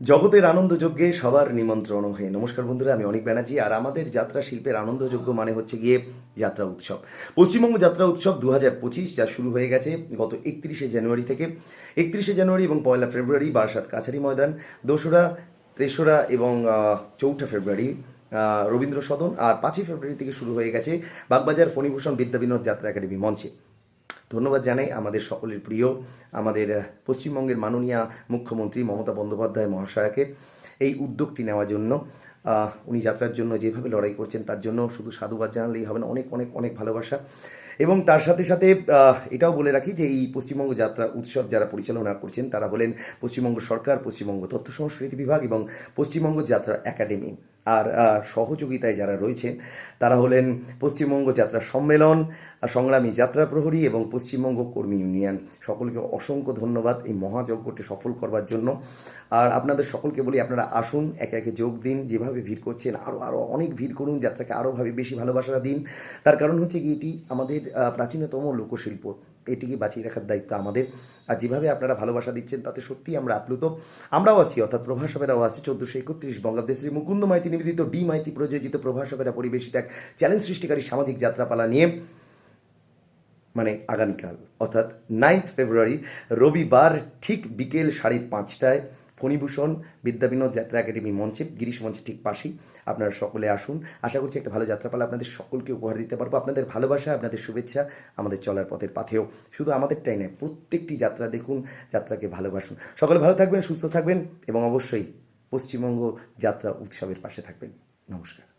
জগতের আনন্দযজ্ঞে সবার নিমন্ত্রণ হয়ে। নমস্কার বন্ধুরা, আমি অনেক ব্যানার্জি। আর আমাদের যাত্রা শিল্পের আনন্দযজ্ঞ মানে হচ্ছে গিয়ে যাত্রা উৎসব। পশ্চিমবঙ্গ যাত্রা উৎসব দু যা শুরু হয়ে গেছে গত একত্রিশে জানুয়ারি থেকে। একত্রিশে জানুয়ারি এবং পয়লা ফেব্রুয়ারি বারাসাত কাছারি ময়দান, দোসরা, তেসরা এবং চৌঠা ফেব্রুয়ারি রবীন্দ্র সদন আর পাঁচই ফেব্রুয়ারি থেকে শুরু হয়ে গেছে বাগবাজার ফণিভূষণ বিদ্যাবিনোদ যাত্রা একাডেমি মঞ্চে। ধন্যবাদ জানাই আমাদের সকলের প্রিয়, আমাদের পশ্চিমবঙ্গের মাননীয় মুখ্যমন্ত্রী মমতা বন্দ্যোপাধ্যায় মহাশয়াকে এই উদ্যোগটি নেওয়ার জন্য। উনি যাত্রার জন্য যেভাবে লড়াই করছেন তার জন্য শুধু সাধুবাদ জানালেই হবে না, অনেক অনেক অনেক ভালোবাসা। এবং তার সাথে সাথে এটাও বলে রাখি যে এই পশ্চিমবঙ্গ যাত্রা উৎসব যারা পরিচালনা করছেন তারা হলেন পশ্চিমবঙ্গ সরকার, পশ্চিমবঙ্গ তথ্য সংস্কৃতি বিভাগ এবং পশ্চিমবঙ্গ যাত্রা একাডেমি। আর সহযোগিতায় যারা রয়েছেন, তারা হলেন পশ্চিমবঙ্গ যাত্রা সম্মেলন সংগ্রামী যাত্রা প্রহরী এবং পশ্চিমবঙ্গ কর্মী ইউনিয়ন। সকলকে অসংখ্য ধন্যবাদ এই মহাযজ্ঞটি সফল করবার জন্য। আর আপনাদের সকলকে বলি, আপনারা আসুন, একে একে যোগ দিন, যেভাবে ভিড় করছেন আরও আরও অনেক ভিড় করুন, যাত্রাকে আরও ভাবে বেশি ভালোবাসা দিন। তার কারণ হচ্ছে কি, এটি আমাদের প্রাচীনতম লোকশিল্প। এটিকে বাঁচিয়ে রাখার দায়িত্ব আমাদের। আর যেভাবে আপনারা ভালোবাসা দিচ্ছেন, তাতে সত্যি আমরা আপ্লুত। আমরাও আছি, অর্থাৎ প্রভাসবেরাও আছি চোদ্দশো একত্রিশ বঙ্গাব্দে শ্রী মুকুন্দ মাইতি নিবেদিত ডি মাইতি প্রযোজিত প্রভাসবেরা পরিবেশিত এক চ্যালেঞ্জ সৃষ্টিকারী সামাজিক যাত্রাপালা নিয়ে মানে আগামীকাল, অর্থাৎ নাইন্থ ফেব্রুয়ারি রবিবার ঠিক বিকেল সাড়ে পাঁচটায় ফণীভূষণ বিদ্যাবিনোদ যাত্রা একাডেমি মঞ্চে, গিরিশ মঞ্চে ঠিক পাশেই আপনারা সকলে আসুন। আশা করছি একটা ভালো যাত্রাপালা আপনাদের সকলকে উপহার দিতে পারব। আপনাদের ভালোবাসা, আপনাদের শুভেচ্ছা আমাদের চলার পথের পাথেও। শুধু আমাদেরটাই নয়, প্রত্যেকটি যাত্রা দেখুন, যাত্রাকে ভালোবাসুন। সকলে ভালো থাকবেন, সুস্থ থাকবেন এবং অবশ্যই পশ্চিমবঙ্গ যাত্রা উৎসবের পাশে থাকবেন। নমস্কার।